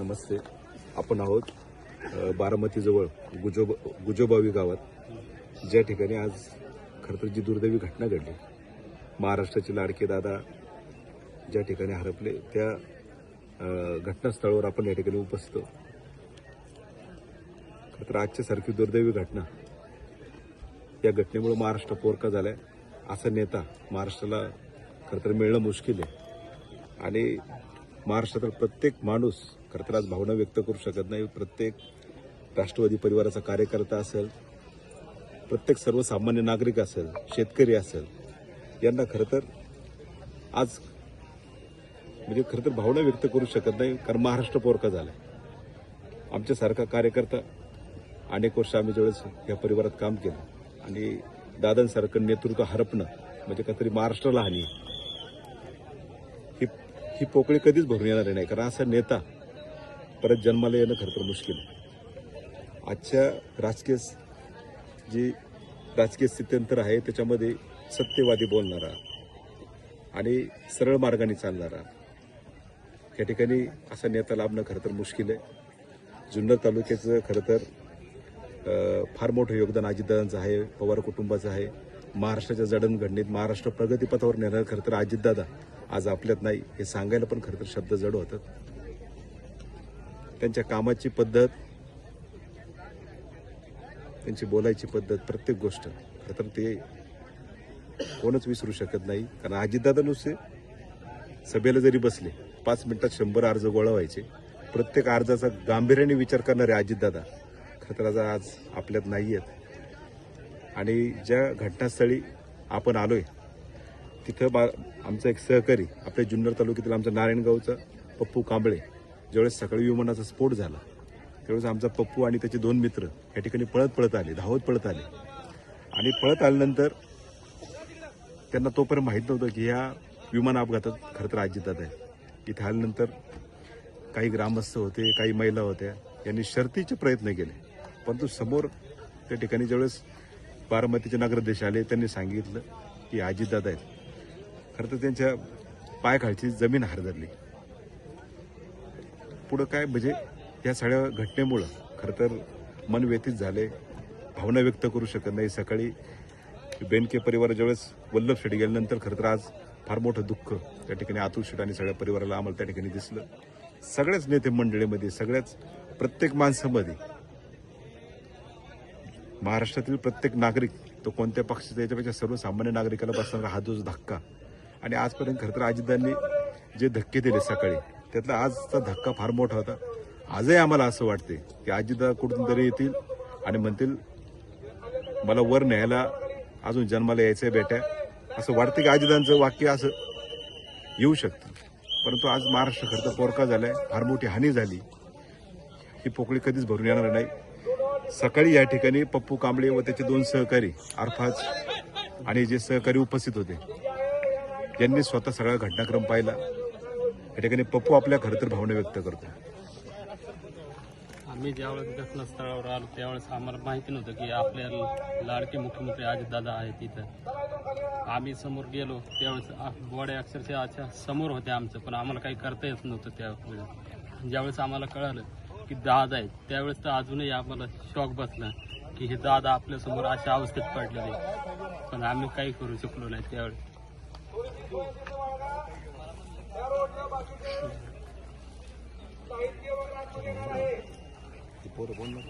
नमस्ते. आपण आहोत बारामतीजवळ गुजोब गुजोबावी गावात. ज्या ठिकाणी आज खरं तर जी दुर्दैवी घटना घडली. महाराष्ट्राचे लाडके दादा ज्या ठिकाणी हरपले त्या घटनास्थळावर आपण या ठिकाणी उपस्थित खरंतर खरं तर आजच्या सारखी दुर्दैवी घटना. या घटनेमुळे महाराष्ट्र पोरका झालाय असा नेता महाराष्ट्राला खरं तर मिळणं मुश्किल आहे. आणि महाराष्ट्रातील प्रत्येक माणूस खरंतर आज भावना व्यक्त करू शकत नाही प्रत्येक राष्ट्रवादी परिवाराचा कार्यकर्ता असेल प्रत्येक सर्वसामान्य नागरिक असेल शेतकरी असेल यांना खरं तर आज म्हणजे खरं तर भावना व्यक्त करू शकत नाही कारण महाराष्ट्र पोरका झाला आमच्यासारखा कार्यकर्ता अनेक वर्ष आम्ही ज्यावेळेस या परिवारात काम केलं आणि दादांसारखं नेतृत्व हरपणं म्हणजे काहीतरी महाराष्ट्राला हानी आहे. ही पोकळी कधीच भरून येणार नाही. कारण असा नेता परत जन्माला येणं खरं तर मुश्किल आहे. आजच्या राजकीय जी राजकीय स्थित्यंतर आहे त्याच्यामध्ये सत्यवादी बोलणारा आणि सरळ मार्गाने चालणारा या ठिकाणी असा नेता लाभणं खरं तर मुश्किल आहे. जुन्नर तालुक्याचं खरं तर फार मोठं योगदान अजितदादांचं आहे पवार कुटुंबाचं आहे. महाराष्ट्राच्या जडणघडणीत महाराष्ट्र प्रगतीपथावर नेणारं खरं तर अजितदादा आज आपल्यात नाही हे सांगायला पण खरं तर शब्द जड होतात. त्यांच्या कामाची पद्धत त्यांची बोलायची पद्धत प्रत्येक गोष्ट. खरं तर ते कोणच विसरू शकत नाही. कारण अजितदादा नुसते सभेला जरी बसले पाच मिनिटात शंभर अर्ज गोळा व्हायचे. प्रत्येक अर्जाचा गांभीर्याने विचार करणारे अजितदादा खतराचा आज आपल्यात नाही आहेत आणि ज्या घटनास्थळी आपण आलोय तिथं बा आमचा एक सहकारी आपल्या जुन्नर तालुक्यातील आमचं नारायणगावचं पप्पू कांबळे ज्यावेळेस सकाळी विमानाचा स्फोट झाला त्यावेळेस आमचा पप्पू आणि त्याचे दोन मित्र या ठिकाणी पळत पळत आले धावत पळत आले. आणि पळत आल्यानंतर त्यांना तोपर्यंत माहीत नव्हतं की ह्या विमान अपघातात खरं तर आजीतात आहे इथे आल्यानंतर काही ग्रामस्थ होते काही महिला होत्या यांनी शर्तीचे प्रयत्न केले. परंतु समोर त्या ठिकाणी ज्यावेळेस बारामतीचे नगराध्यक्ष आले त्यांनी सांगितलं की अजितदादा आहेत. खरं तर त्यांच्या पायाखालची जमीन हरदरली पुढं काय म्हणजे या सगळ्या घटनेमुळं खरं तर मन व्यथित झाले. भावना व्यक्त करू शकत नाही सकाळी. बेनके परिवार वल्लभ शेट गेल्यानंतर खरं तर आज फार मोठं दुःख त्या ठिकाणी अतुल शेट आणि सगळ्या परिवाराला आम्हाला त्या ठिकाणी दिसलं. सगळ्याच नेते मंडळीमध्ये सगळ्याच प्रत्येक माणसामध्ये महाराष्ट्रातील प्रत्येक नागरिक तो कोणत्या पक्षाचा याच्यापेक्षा सर्वसामान्य नागरिकाला बसणारा हा जो धक्का आणि आजपर्यंत खरं तर अजितदांनी जे धक्के दिले सकाळी त्यातला आजचा धक्का फार मोठा होता. आजही आम्हाला असं वाटते की अजितदा कुठून तरी येतील आणि म्हणतील मला वर न्यायला अजून जन्माला यायचंय बेट्या असं वाटतं की अजितांचं वाक्य असं येऊ शकतं. परंतु आज महाराष्ट्र खरं तर पोरका झालाय फार मोठी हानी झाली. ही पोकळी कधीच भरून येणार नाही. सकाळी या ठिकाणी पप्पू कांबळे व त्याचे दोन सहकारी अर्थात आणि जे सहकारी उपस्थित होते यांनी स्वतः सगळा घटनाक्रम पाहिला. या ठिकाणी पप्पू आपल्या खरं तर भावना व्यक्त करतो. आम्ही ज्यावेळेस घटनास्थळावर आलो त्यावेळेस आम्हाला माहिती नव्हतं की आपल्या लाडके मुख्यमंत्री अजितदादा आहेत तिथं. आम्ही समोर गेलो त्यावेळेस आ- गोड्या अक्षरशः अशा समोर होत्या आमचं पण आम्हाला काही करता येत नव्हतं त्यावेळेस ज्यावेळेस आम्हाला कळालं की दादा आहेत त्यावेळेस तर अजूनही आम्हाला शॉक बसला की हे दादा आपल्यासमोर अशा अवस्थेत पडलेले पण आम्ही काही करू शकलो नाही त्यावेळेस. पोरं बोल ना.